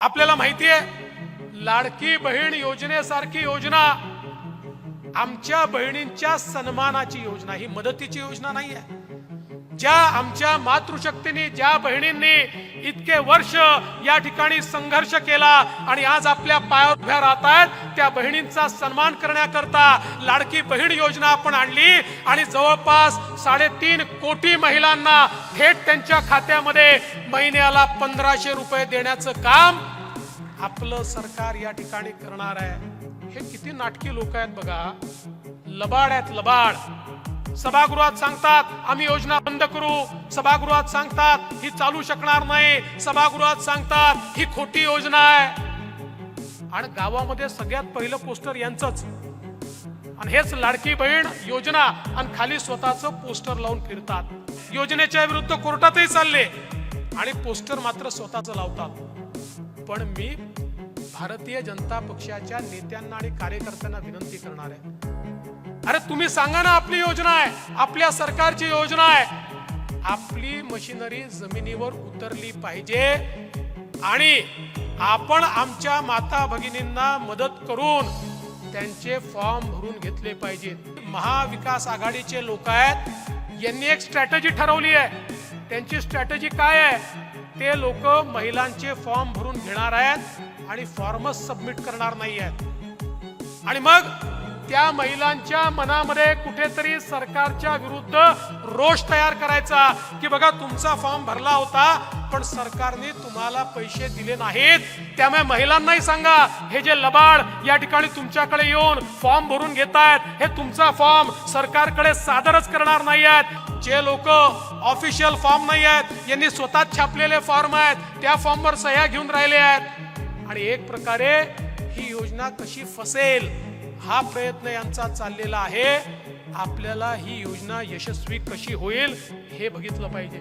आपल्याला माहिती आहे लाडकी बहीण योजनेसारखी योजना आमच्या बहिणींच्या सन्मानाची योजना ही मदतीची योजना नाही आहे ज्या आमच्या मातृशक्तीने ज्या बहिणींनी इतके वर्ष या ठिकाणी संघर्ष केला आणि आज आपल्या पायावर उभ्या राहत आहेत त्या बहिणींचा सन्मान करण्याकरता लाडकी बहीण योजना आपण आणली आणि जवळपास साडेतीन कोटी महिलांना थेट त्यांच्या खात्यामध्ये महिन्याला पंधराशे रुपये देण्याचं काम आपलं सरकार या ठिकाणी करणार आहे. हे किती नाटकी लोक आहेत बघा. लबाड आहेत लबाड. सभागृहात सांगतात आम्ही योजना बंद करू. सभागृहात सांगतात ही चालू शकणार नाही. सभागृहात सांगतात ही खोटी योजना आहे. आणि गावामध्ये सगळ्यात पहिलं पोस्टर यांचंच. आणि हेच लाडकी बहीण योजना आणि खाली स्वतःचं पोस्टर लावून फिरतात. योजनेच्या विरुद्ध कोर्टातही चालले. आणि पोस्टर मात्र स्वतःच लावतात. पण मी भारतीय जनता पक्षाच्या नेत्यांना आणि कार्यकर्त्यांना विनंती करणार आहे. अरे तुम्ही सांगा ना आपली योजना आहे. आपल्या सरकारची योजना आहे. आपली मशिनरी जमिनीवर उतरली पाहिजे. आणि आपण आमच्या माता भगिनींना मदत करून त्यांचे फॉर्म भरून घेतले पाहिजेत महाविकास आघाडीचे लोक आहेत. यांनी एक स्ट्रॅटजी ठरवली आहे. त्यांची स्ट्रॅटजी काय आहे? ते लोक महिलांचे फॉर्म भरून घेणार आहेत आणि फॉर्मच सबमिट करणार नाही आहेत. आणि मग त्या महिलांच्या मनामध्ये कुठेतरी सरकारच्या विरुद्ध रोष तयार करायचा की बघा तुमचा फॉर्म भरला होता पण सरकारने तुम्हाला पैसे दिले नाहीत. त्यामुळे महिलांनाही सांगा हे जे लबाड या ठिकाणी तुमच्याकडे येऊन फॉर्म भरून घेतायत हे तुमचा फॉर्म सरकारकडे सादरच करणार नाही आहेत जे लोक ऑफिशियल फॉर्म नाही आहेत यांनी स्वतः छापलेले फॉर्म आहेत त्या फॉर्मवर सह्या घेऊन राहिले आहेत. आणि एक प्रकारे ही योजना कशी फसेल हा प्रयत्न यांचा चाललेला आहे. आपल्याला ही योजना यशस्वी कशी होईल हे बघितलं पाहिजे.